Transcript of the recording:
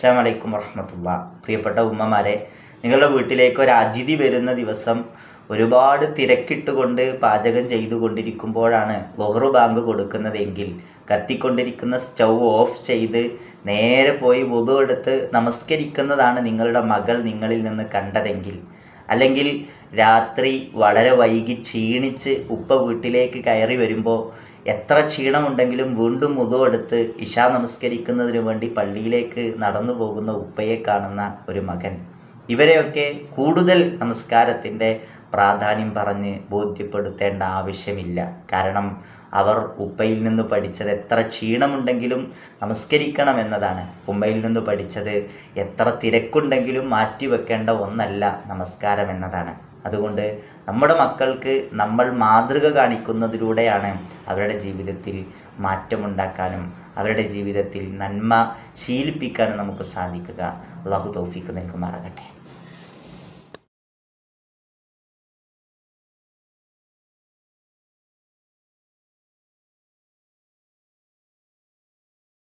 അസ്സാം വലൈക്കും വറഹമത്തുള്ള. പ്രിയപ്പെട്ട ഉമ്മമാരെ നിങ്ങളുടെ വീട്ടിലേക്ക് ഒരു അതിഥി വരുന്ന ദിവസം ഒരുപാട് തിരക്കിട്ടുകൊണ്ട് പാചകം ചെയ്തുകൊണ്ടിരിക്കുമ്പോഴാണ് ലോഹറു ബാങ്ക് കൊടുക്കുന്നതെങ്കിൽ കത്തിക്കൊണ്ടിരിക്കുന്ന സ്റ്റൗ ഓഫ് ചെയ്ത് നേരെ പോയി വുതു എടുത്ത് നമസ്കരിക്കുന്നതാണ് നിങ്ങളുടെ മകൾ നിങ്ങളിൽ നിന്ന് കണ്ടതെങ്കിൽ. അല്ലെങ്കിൽ രാത്രി വളരെ വൈകി ക്ഷീണിച്ച് ഉപ്പ വീട്ടിലേക്ക് കയറി വരുമ്പോൾ എത്ര ക്ഷീണമുണ്ടെങ്കിലും വീണ്ടും മുതുവെടുത്ത് ഇഷ നമസ്കരിക്കുന്നതിന് വേണ്ടി പള്ളിയിലേക്ക് നടന്നു പോകുന്ന ഉപ്പയെ കാണുന്ന ഒരു മകൻ. ഇവരെയൊക്കെ കൂടുതൽ നമസ്കാരത്തിന്റെ പ്രാധാന്യം പറഞ്ഞ് ബോധ്യപ്പെടുത്തേണ്ട ആവശ്യമില്ല. കാരണം അവർ ഉപ്പയിൽ നിന്ന് പഠിച്ചത് എത്ര ക്ഷീണമുണ്ടെങ്കിലും നമസ്കരിക്കണം എന്നതാണ്. ഉമ്മയിൽ നിന്ന് പഠിച്ചത് എത്ര തിരക്കുണ്ടെങ്കിലും മാറ്റിവെക്കേണ്ട ഒന്നല്ല നമസ്കാരം എന്നതാണ്. അതുകൊണ്ട് നമ്മുടെ മക്കൾക്ക് നമ്മൾ മാതൃക കാണിക്കുന്നതിലൂടെയാണ് അവരുടെ ജീവിതത്തിൽ മാറ്റമുണ്ടാക്കാനും അവരുടെ ജീവിതത്തിൽ നന്മ ശീലിപ്പിക്കാനും നമുക്ക് സാധിക്കുക. അള്ളാഹു തൗഫീക്ക് നൽകുമാറാകട്ടെ.